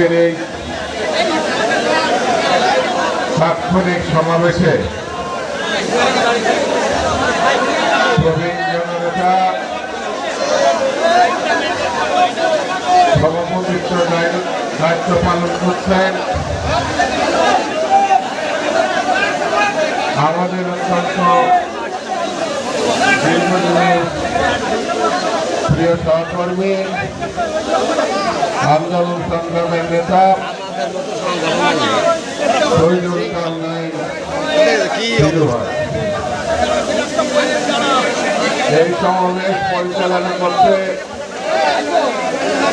আজকের তাৎক্ষণিক সমাবেশে দায়িত্ব পালন করছেন। আমাদের অত্যন্ত প্রিয় সহকর্মী আন্দোলন সংগ্রামের নেতা শহীদুল হিরু ভাই। এই সমাবেশ পরিচালনা করতে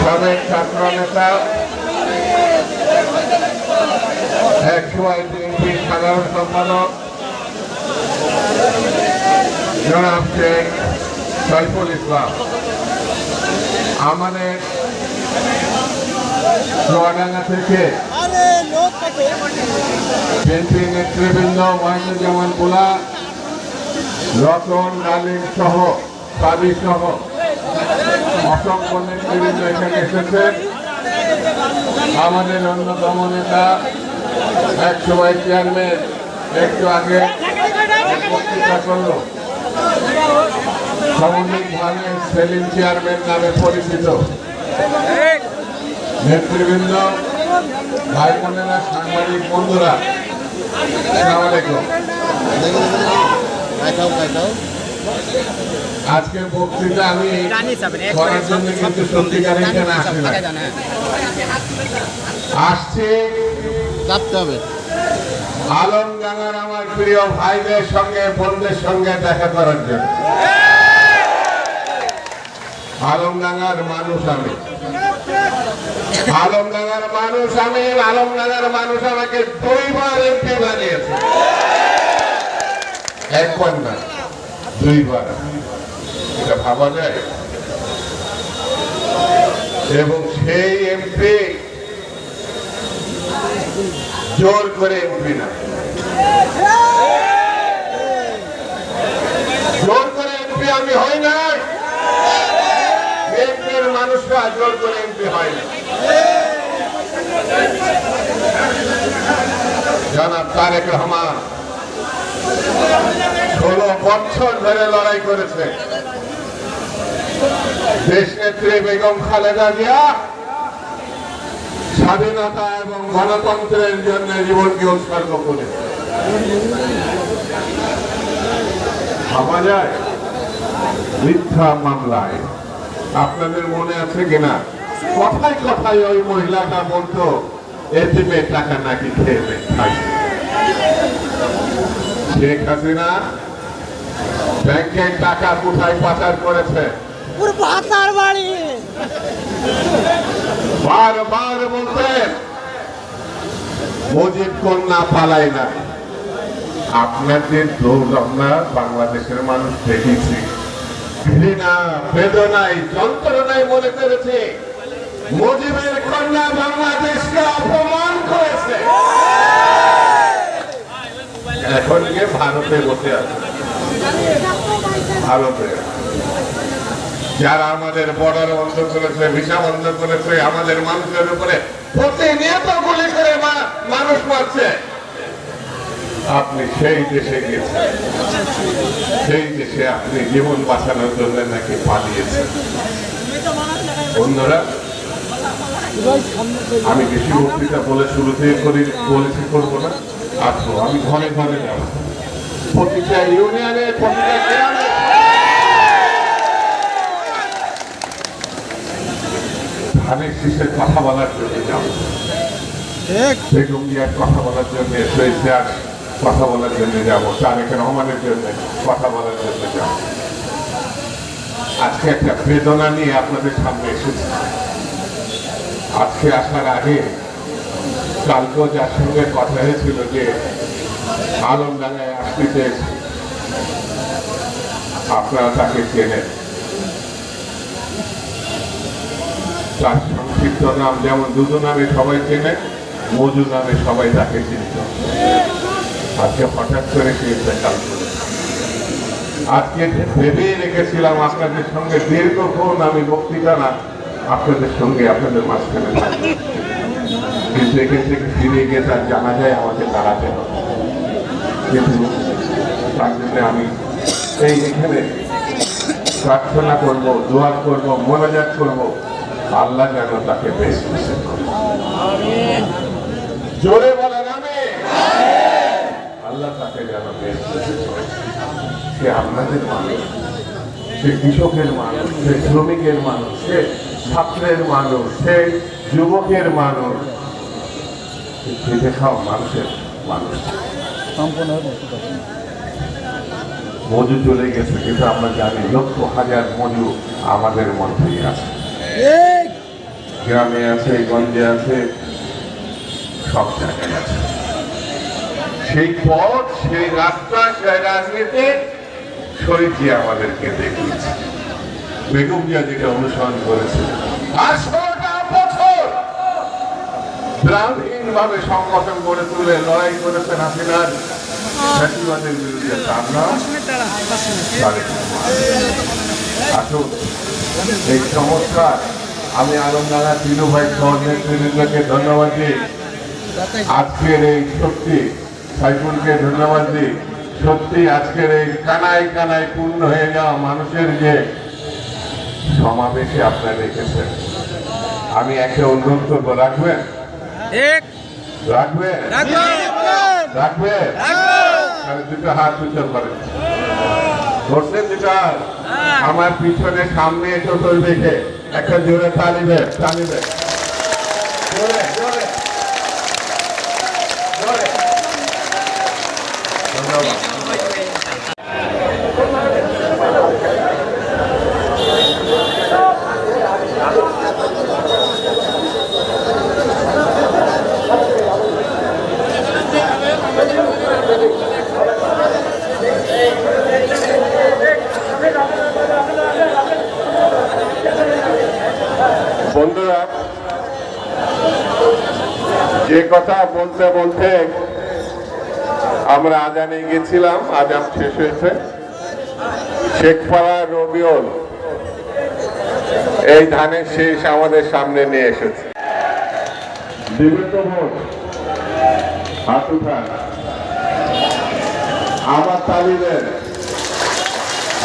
সাবেক ছাত্র নেতা একশো বিএনপি সাধারণ সম্পাদক, জনাব শেখ সাইফুল ইসলাম আমাদের চুয়াডাঙ্গা থেকে বিএনপি নেতৃবৃন্দ মহিনুজ্জামান পোলা রতন ডালিম সহ, সাবি সহ অসংখ্য নেতৃবৃন্দ এখানে এসেছেন আমাদের অন্যতম নেতা একশো বাইশ চেয়ারম্যান একটু আগে বক্তৃতা করল। সামগ্রিকভাবে সেলিম চেয়ারম্যান নামে পরিচিত। নেতৃবৃন্দ, ভাই বোনেরা, সাংবাদিক বন্ধুরা আজকের বক্তৃতা আমি করার জন্য কিন্তু সত্যিকার এখানে আসি না। আসছে আলমডাঙ্গার আমার প্রিয় ভাইদের সঙ্গে, বোনদের সঙ্গে দেখা করার জন্য। আলম আলমডাঙ্গার মানুষ আমি। আলমডাঙ্গার মানুষ, আমি আলমডাঙ্গার মানুষ আমাকে দুইবার এমপি বানিয়েছে। একবার না, দুইবার। এটা ভাবা যায়? এবং সেই এমপি জোর করে এমপি না। জোর করে এমপি আমি হই না মানুষরা জোর করে এমপি হয় না জনাব তারেক রহমান, ষোলো বছর ধরে লড়াই করেছে। দেশ নেত্রী বেগম খালেদা জিয়া, স্বাধীনতা এবং গণতন্ত্রের জন্য জীবনকে উৎসর্গ করে। ভাবা যায়, মিথ্যা মামলায়। আপনাদের মনে আছে কিনা? কথায় কথায় ওই মহিলাটা বলতো টাকা নাকি খেয়ে শেখ হাসিনা ব্যাংকের টাকা কোথায় পাচার করেছে? বারবার বলতেন মুজিব কন্যা পালাই না। আপনাদের দৌড় আমরা বাংলাদেশের মানুষ দেখেছি। ঘৃণা বেদনায় যন্ত্রণায় মনে করেছে মুজিবের কন্যা বাংলাদেশকে অপমান করেছে। এখন গিয়ে ভারতে বসে আছে। ভারতে। যারা আমাদের বর্ডার বন্ধ করেছে ভিসা বন্ধ করেছে, আমাদের মানুষের উপরে প্রতিনিয়ত গুলি করে মানুষ মারছে। আপনি সেই দেশে গেছেন সেই দেশে আপনি জীবন বাঁচানোর জন্য নাকি পালিয়েছেন। বন্ধুরা আমি বেশি বক্তৃতা বলে শুরুতে করি বলেছি করব না। আসব আমি ঘরে ঘরে যাব। প্রতিটা ইউনিয়নে প্রতিটা গ্রামে। ধানের শীষের কথা বলার জন্য যাব। বেগম কথা বলার জন্য কথা বলার জন্য যাব। তারেক রহমানের জন্য কথা বলার জন্য যাব। আজকে একটা বেদনা নিয়ে আপনাদের সামনে এসেছি। আজকে আসার আগে কালকেও যার সঙ্গে কথা হয়েছিল যে আলমডাঙ্গায় আসতে আপনারা তাকে চেনেন। তার সংক্ষিপ্ত নাম যেমন দুদু নামে সবাই চেনে মজু নামে সবাই তাকে চিনত আজকে হঠাৎ করে সে ইন্তেকাল আজকে ভেবেই রেখেছিলাম আপনাদের সঙ্গে দীর্ঘক্ষণ আমি বক্তৃতা না আপনাদের সঙ্গে, আপনাদের মাঝখানে কিন্তু এখান থেকে ফিরে গিয়ে তার জানা যায় আমাকে দাঁড়াতে হবে কিন্তু তার জন্য আমি এই এখানে প্রার্থনা করব, দোয়া করব মোনাজাত করব, আল্লাহ যেন তাকে বেশ। জোরে বলেন আল্লাহ তাকে যেন বেশ। সে আপনাদের মানুষ সে কৃষকের মানুষ সে শ্রমিকের মানুষ সে ছাত্রের মানুষ সে যুবকের মানুষ। খেটে খাওয়া মানুষের মানুষ। মজু চলে গেছে কিন্তু আমরা জানি লক্ষ হাজার মজু আমাদের মধ্যেই আছে। গ্রামে আছে গঞ্জে আছে সব জায়গায় আছে। সেই পথ সেই রাস্তা সেই রাজনীতি শহীদজি আমাদেরকে দেখিয়েছে। বেগম জিয়া যেটা অনুসরণ করেছে লড়াই করেছেন এই আমি আলমডাঙ্গা তিনু ভাই সহ ধন্যবাদ দিই। আজকের এই শক্তি সাইফুলকে ধন্যবাদ দিই। সত্যি আজকের এই কানায় কানায় পূর্ণ হয়ে যাওয়া মানুষের যে সমাবেশে আপনারা রেখেছেন আমি একে অনুরোধ করব রাখবেন? রাখবেন? রাখবেন। রাখবেন? দুটো হাত উঁচু করেন। ধরছেন দুটো হাত? আমার পিছনে সামনে টোটল দেখে একটা জোরে তালিবে তালিবে জোরে জোরে জোরে ধন্যবাদ বন্ধুরা যে কথা বলতে বলতে আমরা আজানে গেছিলাম, আজান শেষ হয়েছে। শেখপাড়া রবিউল এই ধানের শেষ আমাদের সামনে নিয়ে এসেছে। আমার তালিবেন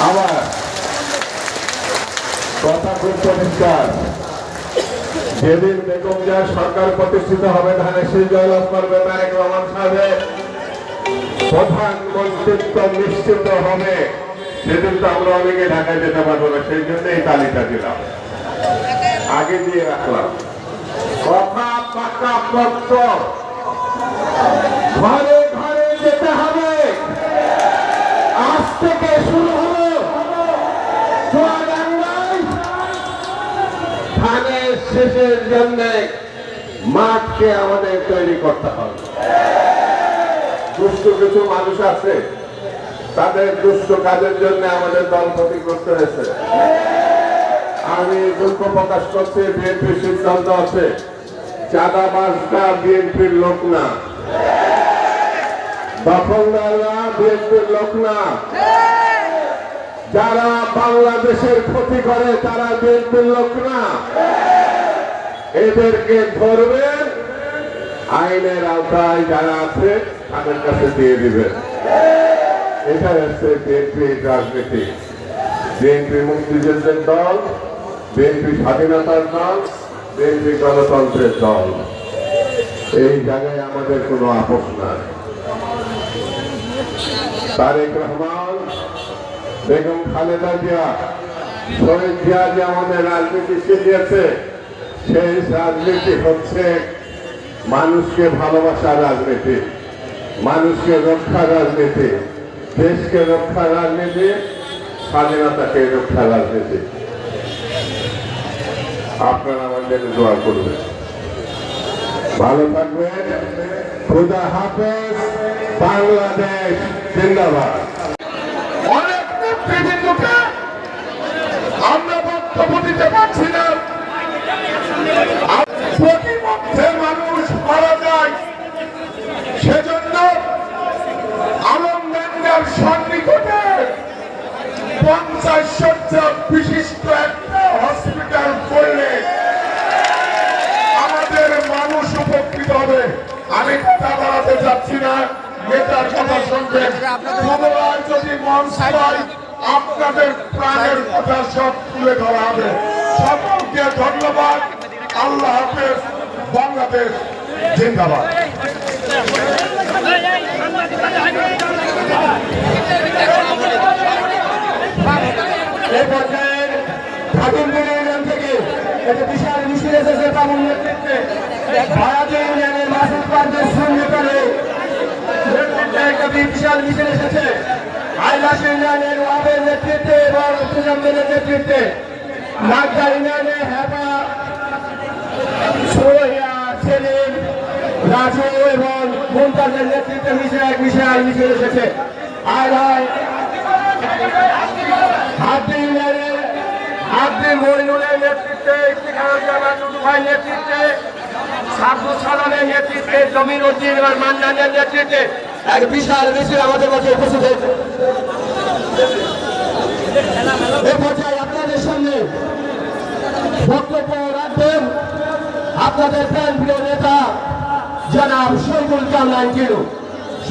আমার কথা খুব পরিষ্কার। যেদিন বেগম জিয়ার সরকার প্রতিষ্ঠিত হবে, ধানের শীষ জয়লাভ করবে তারেক রহমান সাহেব। প্রধানমন্ত্রিত্ব নিশ্চিত হবে। সেদিন তো আমরা অনেকে ঢাকায় যেতে পারব না, সেই জন্য এই তালিকা দিলাম। আগে দিয়ে রাখলাম। কথা পাকা পত্র ঘরে ঘরে যেতে হবে। শেষের জন্য মাঠকে আমাদের তৈরি করতে হবে। দুষ্ট কিছু মানুষ আছে, তাদের দুষ্ট কাজের জন্য আমাদের দল ক্ষতিগ্রস্ত হয়েছে। আমি দুঃখ প্রকাশ করছি বিএনপির সিদ্ধান্ত আছে চাঁদাবাজটা বিএনপির লোক না। দখলদাররা বিএনপির লোক না। যারা বাংলাদেশের ক্ষতি করে, তারা বিএনপির লোক না। এদেরকে ধরবেন আইনের আওতায় যারা আছে, তাদের কাছে দিয়ে দিবেন এটা হচ্ছে বিএনপি রাজনীতি। বিএনপি মুক্তিযুদ্ধের দল বিএনপি স্বাধীনতার দল বিএনপি গণতন্ত্রের দল। এই জায়গায় আমাদের কোনো আপোষ নাই। তারেক রহমান, বেগম খালেদা জিয়া, শহীদ জিয়া যে আমাদের রাজনীতি শিখিয়েছে সেই রাজনীতি হচ্ছে মানুষকে ভালোবাসার রাজনীতি, মানুষকে রক্ষার রাজনীতি, দেশকে রক্ষার রাজনীতি, স্বাধীনতাকে রক্ষার রাজনীতি। আপনারা আমাদের দোয়া করবেন। ভালো থাকবেন। খুদা হাফেজ। বাংলাদেশ জিন্দাবাদ। অনেক আমরা বক্তব্য দিতে মানুষ মারা যায়, সেজন্য আলমডাঙ্গার সন্নিকটে পঞ্চাশ বিশিষ্ট হসপিটাল আমাদের মানুষ উপকৃত হবে। আমি কথা বাড়াতে না, নেতার কথা শুনবেন। যদি মন চায়, আপনাদের প্রাণের কথা সব তুলে ধরা হবে। সকলকে ধন্যবাদ। আল্লাহ হাফেজ, বাংলাদেশ জিন্দাবাদ। এই পর্যায়ে ঠাকুরপুর ইউনিয়ন থেকে একটা বিশাল মিছিল এসেছে তামুল নেতৃত্বে ভারতীয় ইউনিয়নের মাসুদ পার্কের সঙ্গে করে নেতৃত্বে একটা বিশাল মিছিল এসেছে। আইলাস ইউনিয়নের ওয়াবের নেতৃত্বে এবং নেতৃত্বে। নাগদা ইউনিয়নের সোহিয়া সেলিম রাজু এবং মুমতাজের নেতৃত্বে মিশে এক বিশাল মিছিল এসেছে। আইলায় হাতি ইউনিয়নের হাতি মইনুলের নেতৃত্বে ইফতিখার জামা টুটু ভাই নেতৃত্বে সাবু সালামের নেতৃত্বে, জমির উদ্দিন এবং মান্নানের নেতৃত্বে এক বিশাল মিছিল আমাদের মধ্যে উপস্থিত হয়েছে। এ পর্যায়ে আপনাদের সামনে বক্তব্য আপনাদের প্রিয় নেতা, জনাব শহীদুল কামরান জিরু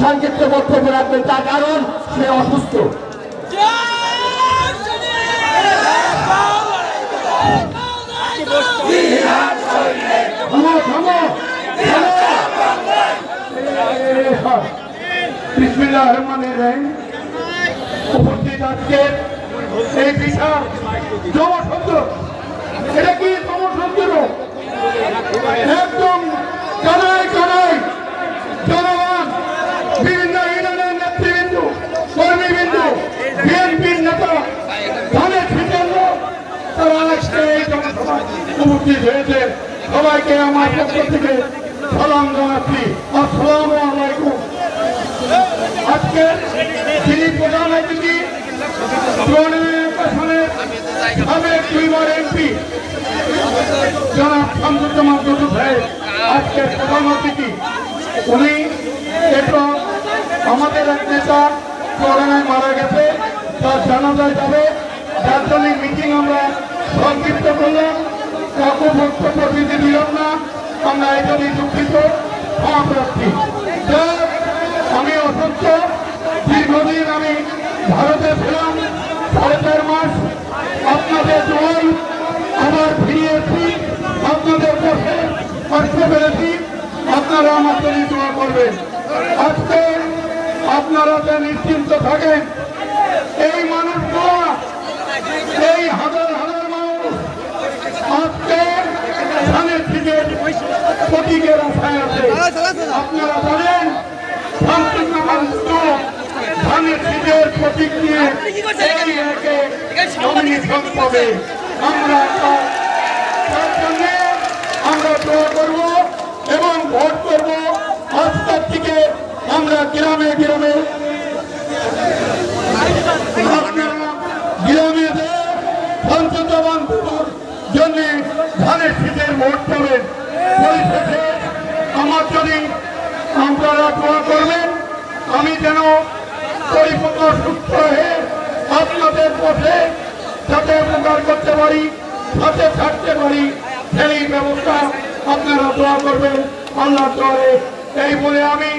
সংক্ষিপ্ত বক্তব্য রাখবেন। তার কারণ, সে অসুস্থ। এটা কি জমসত্র একদম কানায় কানায় জনগণ বিভিন্ন ইউনিয়নের নেতৃবৃন্দ কর্মীবৃন্দ বিএনপির নেতা ধানের সিদ্ধান্ত তারা আজকে এই জনসভায় উপস্থিত হয়েছে। সবাইকে আমার পক্ষ থেকে সালাম জানাচ্ছি। আসসালামু আলাইকুম। আজকে যিনি প্রধান অতিথি সাবেক দুইবার এমপি। জনাব শামসুজ্জামান টুটু সাহেব আজকের প্রধান উনি একটু আমাদের এক নেতা করোনায় মারা গেছে, তার জানাজায় যাবে। যার জন্য মিটিং আমরা সংক্ষিপ্ত করলাম। কাকু বক্তব্য দিতে দিলাম না আমরা এই জন্যই দুঃখিত যাক, আমি অসুস্থ দীর্ঘদিন আমি ভারতে ছিলাম সাড়ে চার মাস আপনাদের দোয়াই আবার ফিরিয়েছি আপনাদের কাছে আসতে পেরেছি আপনারা আমার জন্য দোয়া করবেন। আজকে আপনারা যে নিশ্চিন্ত থাকেন এই মানুষগুলো এই হাজার হাজার মানুষ আজকে ধানের শীতের প্রতীকের আছে আপনারা শান্তিনামার ধানের শীতের প্রতীক নিয়ে এই আমরা তার জন্য আমরা দোয়া করব এবং ভোট করব। আজকের থেকে আমরা গ্রামে গ্রামে গ্রামে যে সঞ্চিতবান জন্য ধানের শীতের ভোট পাবেন। আমার যদি আপনারা দোয়া করবেন, আমি যেন পরিপূর্ণ সুস্থ হয়ে আপনাদের পথে যাতে উপকার করতে পারি সাথে থাকতে পারি, সেই ব্যবস্থা আপনারা দোয়া করবেন। আল্লাহ দোয়ারে এই বলে আমি